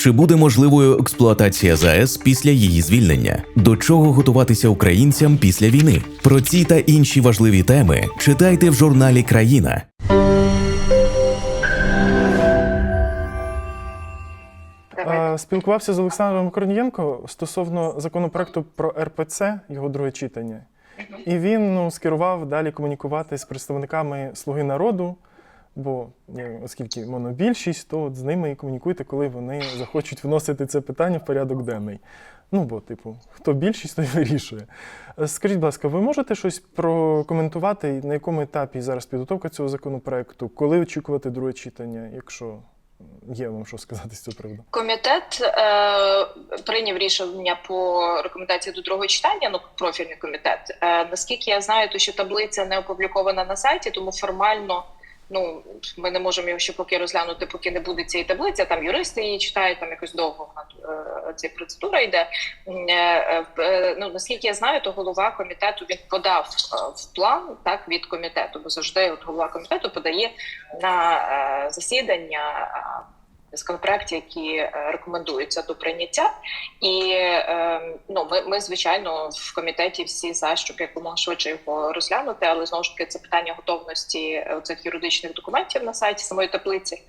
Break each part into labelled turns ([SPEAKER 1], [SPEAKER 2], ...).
[SPEAKER 1] Чи буде можливою експлуатація ЗАЕС після її звільнення? До чого готуватися українцям після війни? Про ці та інші важливі теми читайте в журналі Країна.
[SPEAKER 2] Спілкувався з Олександром Корнієнко стосовно законопроекту про РПЦ, його друге читання. І він ну, скерував далі комунікувати з представниками Слуги народу. Бо е, оскільки монобільшість, то от з ними і комунікуйте, коли вони захочуть вносити це питання в порядок денний. Ну, бо, типу, хто більшість, той вирішує. Е, Скажіть, будь ласка, ви можете щось прокоментувати, на якому етапі зараз підготовка цього законопроекту, коли очікувати друге читання, якщо є вам що сказати з цього приводу?
[SPEAKER 3] Комітет е, прийняв рішення по рекомендації до другого читання. Ну профільний комітет. Е, наскільки я знаю, то що таблиця не опублікована на сайті, тому формально. Ну, ми не можемо його ще поки розглянути, поки не буде цієї таблиці. Там юристи її читають, там якось довго вона е, ця процедура йде. Е, е, Ну наскільки я знаю, то голова комітету він подав в план так від комітету, бо завжди от голова комітету подає на засідання. Законопроекти, які е, рекомендуються до прийняття, і е, ну ми, ми звичайно в комітеті всі за щоб якомога швидше його розглянути, але знову ж таки це питання готовності е, цих юридичних документів на сайті самої таблиці,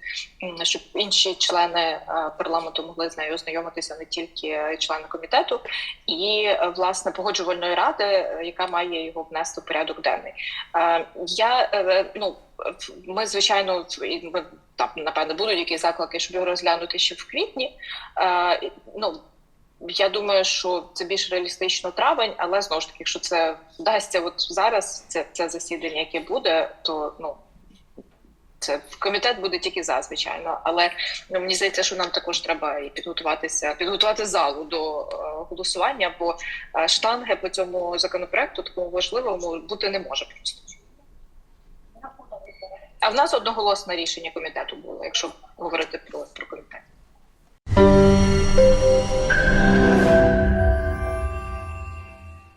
[SPEAKER 3] щоб інші члени парламенту могли з нею ознайомитися не тільки члени комітету, і власне погоджувальної ради, яка має його внести в порядок денний. Я ну ми звичайно там напевно будуть якісь заклики, щоб його розглянути ще в квітні. Е, ну я думаю, що це більш реалістично травень, але знову ж таки, якщо це вдасться, от зараз це, це засідання, яке буде, то ну. Це комітет буде тільки за, звичайно, але ну, мені здається, що нам також треба і підготуватися, підготувати залу до е, голосування, бо е, штанги по цьому законопроекту такому важливому бути не може просто. А в нас одноголосне рішення комітету було, якщо говорити про, про комітет.